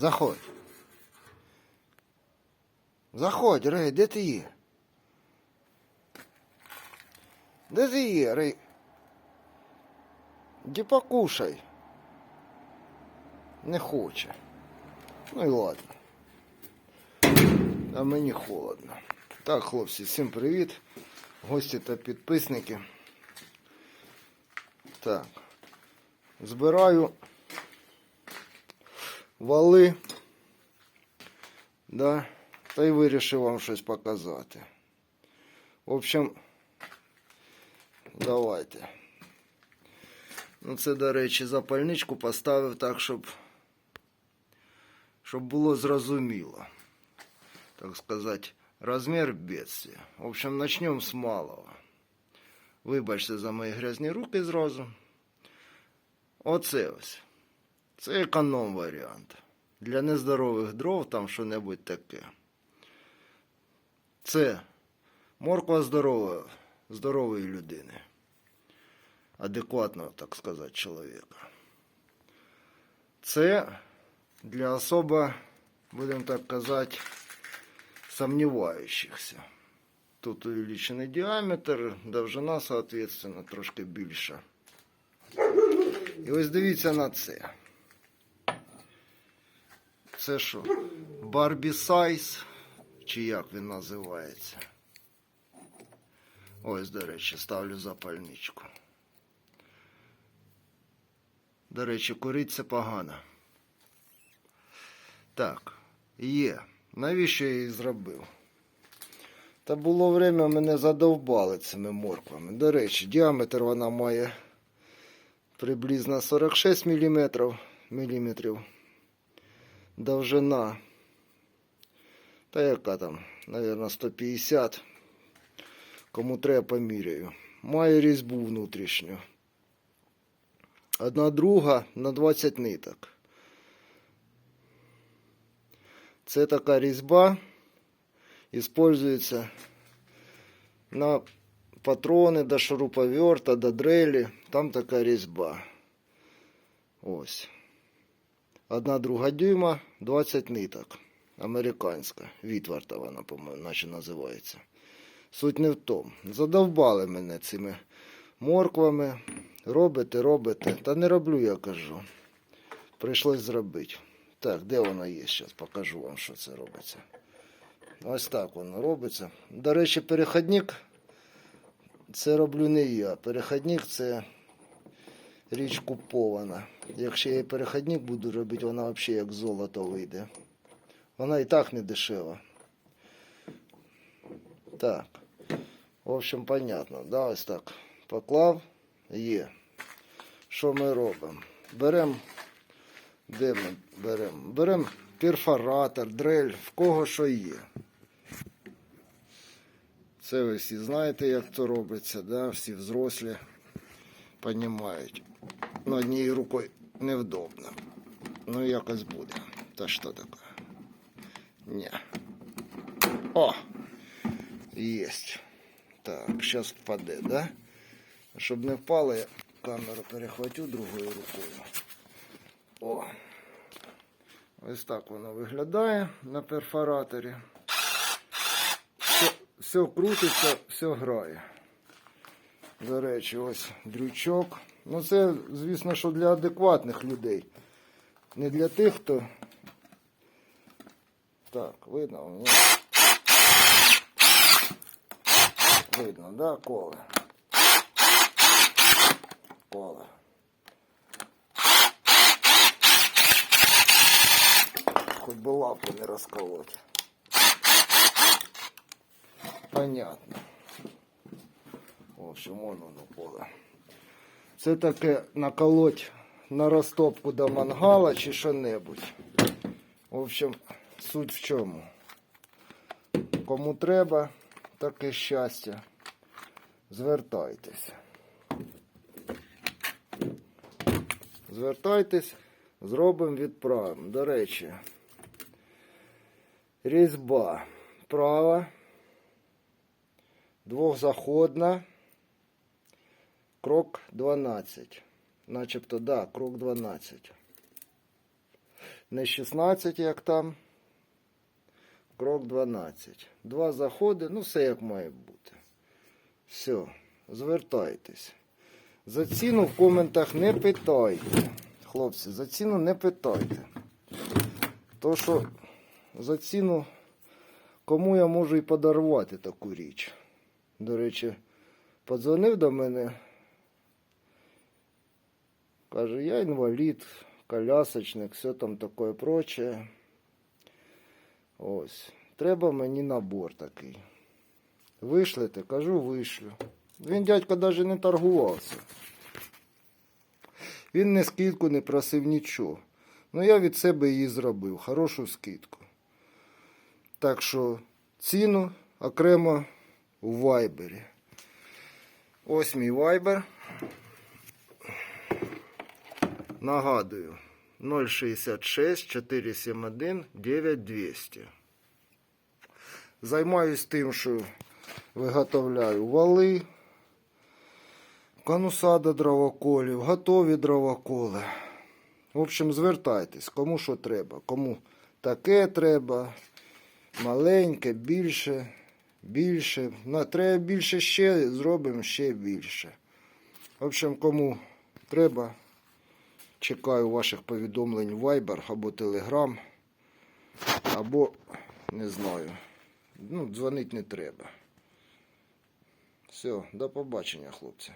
Заходь. Заходь, Рей, де ти є? Де ти є, Рей? Іди покушай. Не хоче. Ну і ладно. А мені холодно. Так, хлопці, всім привіт. Гості та підписники. Так. Збираю вали. Да. Та й вирішив вам щось показати. В общем, давайте. Ну, це, до речі, запальничку поставив так, щоб, щоб було зрозуміло. Так сказати, розмір бедствия. В общем, начнем з малого. Вибачте за мої грязні руки зразу. Оце ось. Це економ варіант. Для нездорових дров там що-небудь таке. Це морква здорова, здорової людини. Адекватного, так сказати, чоловіка. Це для особо, будемо так казати, сомневающихся. Тут увеличений діаметр, довжина, соответственно, трошки більша. І ось дивіться на це. Це що? Барбі Сайз, чи як він називається? Ось, до речі, ставлю запальничку. До речі, курить це погано. Так, є. Навіщо я її зробив? Та було время мене задовбали цими морквами. До речі, діаметр вона має приблизно 46 мм, міліметрів. Довжина. Та яка там, Наверно, 150. Кому треба поміряю. Має різьбу внутрішню. Одна друга на 20 ниток. Це така різьба. Использується на патрони до шуруповерта, до дрелі. Там така різьба. Ось. Одна друга дюйма, 20 ниток. Американська. Вітварта вона, по-моєму, наче називається. Суть не в тому. Задовбали мене цими морквами. Робите, робите. Та не роблю, я кажу. Прийшлось зробити. Так, де воно є? Зараз покажу вам, що це робиться. Ось так воно робиться. До речі, переходник це роблю не я. Переходник це річ купована. Якщо я переходник буду робити, вона взагалі як золото вийде. Вона і так не дешева. Так. В общем, понятно. Да, ось так. Поклав. Є. Що ми робимо? Беремо. Де ми беремо? Беремо перфоратор, дрель, в кого що є. Це ви всі знаєте, як це робиться, да? всі взрослі розуміють. Ну, однією рукою невдобно. Ну, якось буде. Та що таке? Ні. О! Єсть. Так, зараз впаде, да? Щоб не впало, я камеру перехватю другою рукою. О. Ось так воно виглядає на перфораторі. Все, все крутиться, все грає. До речі, ось дрючок. Ну це, звісно, що для адекватних людей. Не для тих, хто. Так, видно, у. Видно, да, коле. Коле. Хоть бы лапу не расколоть. Понятно. В общем, вон воно поле. Це таке наколоть на розтопку до мангала чи що-небудь. В общем, суть в чому. Кому треба таке щастя, звертайтесь. Звертайтесь, зробимо, відправимо. До речі, різьба права, двохзаходна, крок 12. Начебто, да, крок 12. Не 16, як там. Крок 12. Два заходи, ну все як має бути. Все, звертайтесь. За ціну в коментах не питайте. Хлопці, за ціну не питайте. То що за ціну кому я можу і подарувати таку річ. До речі, подзвонив до мене. Каже, я інвалід, колясочник, все там таке проче. Ось. Треба мені набор такий. Вишлете? Кажу, вишлю. Він дядько навіть не торгувався. Він не скидку не просив нічого. Ну я від себе її зробив. Хорошу скидку. Так що ціну окремо у вайбері. Ось мій вайбер. Нагадую, 066 471 9200. Займаюсь тим, що виготовляю вали, конуса до дровоколів, готові дровоколи. В общем, звертайтесь, кому що треба. Кому таке треба, маленьке, більше, більше. На, треба більше ще, зробимо ще більше. В общем, кому треба, чекаю ваших повідомлень в Viber або Telegram, або не знаю. Ну, дзвонити не треба. Все, до побачення, хлопці.